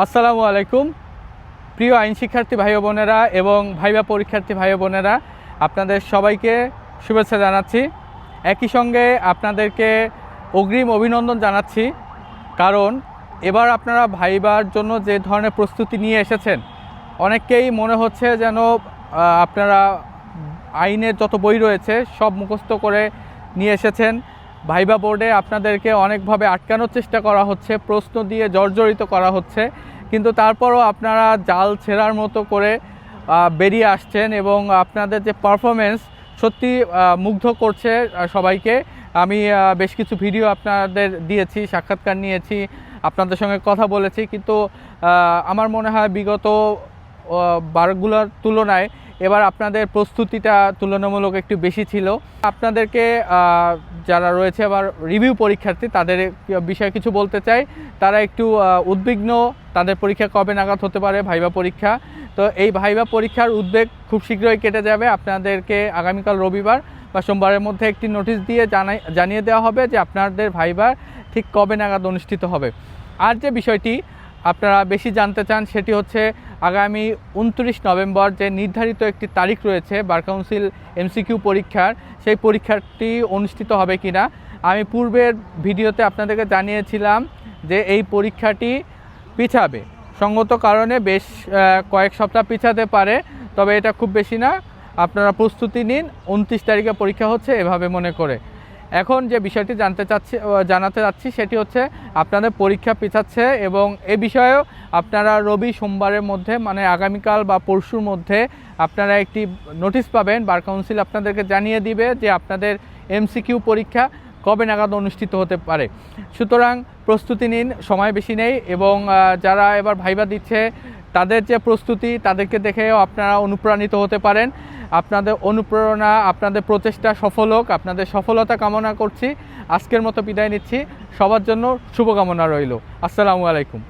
আসসালামু আলাইকুম। প্রিয় আইন শিক্ষার্থী ভাই বোনেরা এবং ভাইবা পরীক্ষার্থী ভাই বোনেরা, আপনাদের সবাইকে শুভেচ্ছা জানাচ্ছি। একই সঙ্গে আপনাদেরকে অগ্রিম অভিনন্দন জানাচ্ছি, কারণ এবার আপনারা ভাইবার জন্য যে ধরনের প্রস্তুতি নিয়ে এসেছেন, অনেককেই মনে হচ্ছে যেন আপনারা আইনের যত বই রয়েছে সব মুখস্থ করে নিয়ে এসেছেন। ভাইবা বোর্ডে আপনাদেরকে অনেকভাবে আটকানোর চেষ্টা করা হচ্ছে, প্রশ্ন দিয়ে জর্জরিত করা হচ্ছে। কিন্তু তারপরও আপনারা জাল ছেঁড়ার মতো করে বেরিয়ে আসছেন এবং আপনাদের যে পারফরমেন্স সত্যি মুগ্ধ করছে সবাইকে। আমি বেশ কিছু ভিডিও আপনাদের দিয়েছি, সাক্ষাৎকার নিয়েছি, আপনাদের সঙ্গে কথা বলেছি। কিন্তু আমার মনে হয় বিগত বারগুলোর তুলনায় এবার আপনাদের প্রস্তুতিটা তুলনামূলক একটু বেশি ছিল। আপনাদেরকে যারা রয়েছে আবার রিভিউ পরীক্ষার্থী, তাদের বিষয়ে কিছু বলতে চাই। তারা একটু উদ্বিগ্ন, তাদের পরীক্ষা কবে নাগাদ হতে পারে ভাইবা পরীক্ষা। তো এই ভাইবা পরীক্ষার উদ্বেগ খুব শীঘ্রই কেটে যাবে। আপনাদেরকে আগামীকাল রবিবার বা সোমবারের মধ্যে একটি নোটিশ দিয়ে জানাই, জানিয়ে দেওয়া হবে যে আপনাদের ভাইবার ঠিক কবে নাগাদ অনুষ্ঠিত হবে। আর যে বিষয়টি আপনারা বেশি জানতে চান সেটি হচ্ছে আগামী উনত্রিশ নভেম্বর যে নির্ধারিত একটি তারিখ রয়েছে বার কাউন্সিল এমসিকিউ পরীক্ষার, সেই পরীক্ষাটি অনুষ্ঠিত হবে কিনা, আমি পূর্বের ভিডিওতে আপনাদেরকে জানিয়েছিলাম যে এই পরীক্ষাটি পিছাবে। সঙ্গত কারণে বেশ কয়েক সপ্তাহ পিছাতে পারে, তবে এটা খুব বেশি না। আপনারা প্রস্তুতি নিন, উনত্রিশ তারিখে পরীক্ষা হচ্ছে, এভাবে মনে করে। এখন যে বিষয়টি জানতে চাচ্ছি জানাতে চাচ্ছি সেটি হচ্ছে আপনাদের পরীক্ষা পিছাচ্ছে এবং এ বিষয়েও আপনারা রবি সোমবারের মধ্যে মানে আগামীকাল বা পরশুর মধ্যে আপনারা একটি নোটিশ পাবেন, বার কাউন্সিল আপনাদেরকে জানিয়ে দিবে যে আপনাদের এমসিকিউ পরীক্ষা কবে নাগাদ অনুষ্ঠিত হতে পারে। সুতরাং প্রস্তুতি নিন, সময় বেশি নেই এবং যারা এবার ভাইবা দিচ্ছে, তাদের যে প্রস্তুতি, তাদেরকে দেখেও আপনারা অনুপ্রাণিত হতে পারেন। আপনাদের অনুপ্রেরণা, আপনাদের প্রচেষ্টা সফল হোক, আপনাদের সফলতা কামনা করছি। আজকের মতো বিদায় নিচ্ছি। সবার জন্য শুভকামনা রইল। আসসালামু আলাইকুম।